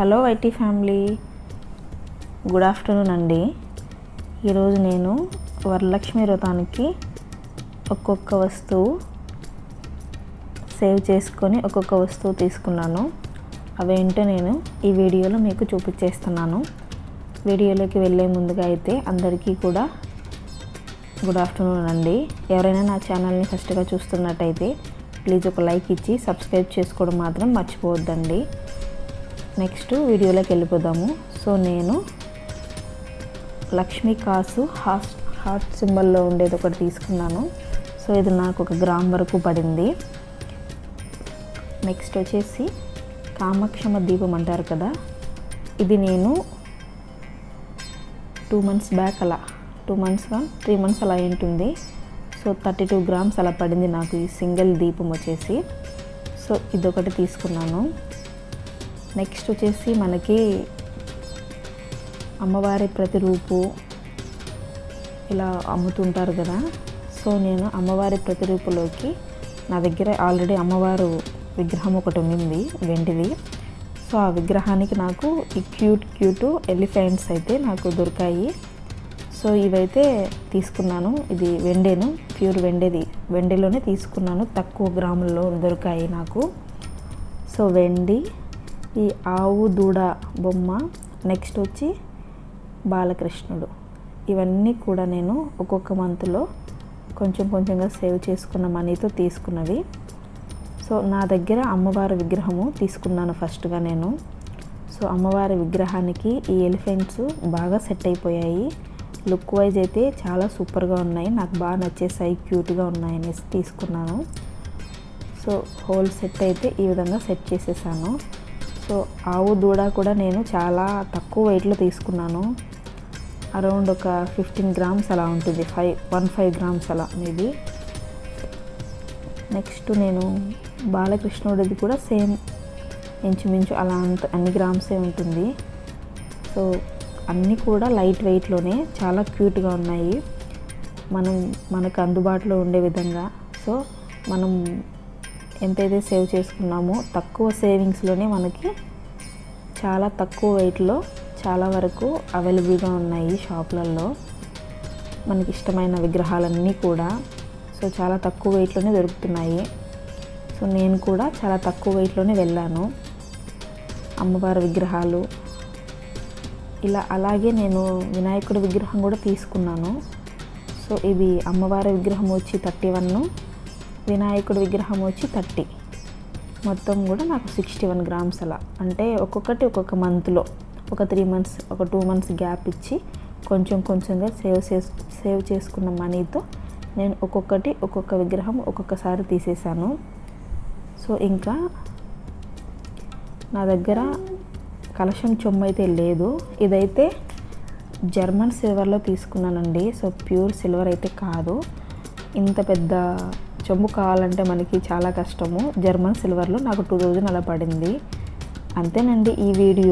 Hello IT family. Good afternoon అండి. ఈరోజు నేను వరలక్ష్మి వ్రతానికి ఒక్కొక్క వస్తువు సేవ్ చేసుకొని ఒక్కొక్క వస్తువు తీసుకున్నాను. అవేంటో నేను ఈ వీడియోలో మీకు చూపించేస్తున్నాను. వీడియోలోకి వెళ్ళే ముందుగా అయితే అందరికీ కూడా గుడ్ ఆఫ్టర్నూన్ అండి. ఎవరైనా నా ఛానల్ని ఫస్ట్గా చూస్తున్నట్టయితే ప్లీజ్ ఒక లైక్ ఇచ్చి సబ్స్క్రైబ్ చేసుకోవడం మాత్రం మర్చిపోవద్దండి. నెక్స్ట్ వీడియోలోకి వెళ్ళిపోదాము. సో నేను లక్ష్మీ కాసు హార్ట్ హార్ట్ సింబల్లో ఉండేది ఒకటి తీసుకున్నాను. సో ఇది నాకు ఒక గ్రామ్ వరకు పడింది. నెక్స్ట్ వచ్చేసి కామక్షమ దీపం అంటారు కదా. ఇది నేను టూ మంత్స్ బ్యాక్ అలా టూ మంత్స్ త్రీ మంత్స్ అలా ఉంటుంది సో థర్టీ టూ గ్రామ్స్ అలా పడింది నాకు ఈ సింగిల్ దీపం వచ్చేసి. సో ఇదొకటి తీసుకున్నాను. నెక్స్ట్ వచ్చేసి మనకి అమ్మవారి ప్రతిరూపు ఇలా అమ్ముతుంటారు కదా. సో నేను అమ్మవారి ప్రతిరూపులోకి నా దగ్గర ఆల్రెడీ అమ్మవారు విగ్రహం ఒకటి ఉంది వెండిది. సో ఆ విగ్రహానికి నాకు ఈ క్యూట్ క్యూట్ ఎలిఫెంట్స్ అయితే నాకు దొరికాయి. సో ఇవైతే తీసుకున్నాను. ఇది వెండేను ప్యూర్ వెండేది. వెండిలోనే తీసుకున్నాను. తక్కువ గ్రాముల్లో దొరికాయి నాకు. సో వెండి ఈ ఆవు దూడ బొమ్మ నెక్స్ట్ వచ్చి బాలకృష్ణుడు. ఇవన్నీ కూడా నేను ఒక్కొక్క మంత్లో కొంచెం కొంచెంగా సేవ్ చేసుకున్న మనీతో తీసుకున్నవి. సో నా దగ్గర అమ్మవారి విగ్రహము తీసుకున్నాను ఫస్ట్గా నేను. సో అమ్మవారి విగ్రహానికి ఈ ఎలిఫెంట్స్ బాగా సెట్ అయిపోయాయి. లుక్ వైజ్ అయితే చాలా సూపర్గా ఉన్నాయి. నాకు బాగా నచ్చేసాయి. క్యూట్గా ఉన్నాయి అనేసి తీసుకున్నాను. సో హోల్ సెట్ అయితే ఈ విధంగా సెట్ చేసేసాను. సో ఆవు దూడ కూడా నేను చాలా తక్కువ వెయిట్లో తీసుకున్నాను. అరౌండ్ ఒక ఫిఫ్టీన్ గ్రామ్స్ అలా ఉంటుంది. ఫైవ్ వన్ ఫైవ్ గ్రామ్స్ అలా మేబీ నెక్స్ట్ నేను బాలకృష్ణుడిది కూడా సేమ్ ఇంచుమించు అలా అంత అన్ని గ్రామ్సే ఉంటుంది. సో అన్నీ కూడా లైట్ వెయిట్లోనే చాలా క్యూట్గా ఉన్నాయి. మనం మనకు అందుబాటులో ఉండే విధంగా. సో మనం ఎంతైతే సేవ్ చేసుకున్నామో తక్కువ సేవింగ్స్లోనే మనకి చాలా తక్కువ వెయిట్లో చాలా వరకు అవైలబుల్గా ఉన్నాయి షాపులలో. మనకి ఇష్టమైన విగ్రహాలన్నీ కూడా. సో చాలా తక్కువ వెయిట్లోనే దొరుకుతున్నాయి. సో నేను కూడా చాలా తక్కువ వెయిట్లోనే వెళ్ళాను. అమ్మవారి విగ్రహాలు. ఇలా అలాగే నేను వినాయకుడి విగ్రహం కూడా తీసుకున్నాను. సో ఇది అమ్మవారి విగ్రహం వచ్చి థర్టీ వన్. వినాయకుడి విగ్రహం వచ్చి థర్టీ. మొత్తం కూడా నాకు సిక్స్టీ వన్ గ్రామ్స్ అలా. అంటే ఒక్కొక్కటి ఒక్కొక్క మంత్లో ఒక త్రీ మంత్స్ ఒక టూ మంత్స్ గ్యాప్ ఇచ్చి కొంచెం కొంచెంగా సేవ్ చేసు సేవ్ చేసుకున్న మనీతో నేను ఒక్కొక్కటి ఒక్కొక్క విగ్రహం ఒక్కొక్కసారి తీసేసాను. సో ఇంకా నా దగ్గర కలశం చొమ్ము అయితే లేదు. ఇదైతే జర్మన్ సిల్వర్లో తీసుకున్నానండి. సో ప్యూర్ సిల్వర్ అయితే కాదు. ఇంత పెద్ద చెంబు కావాలంటే మనకి చాలా కష్టము. జర్మన్ సిల్వర్లో నాకు టూ థౌజండ్ అలా పడింది. అంతేనండి ఈ వీడియో.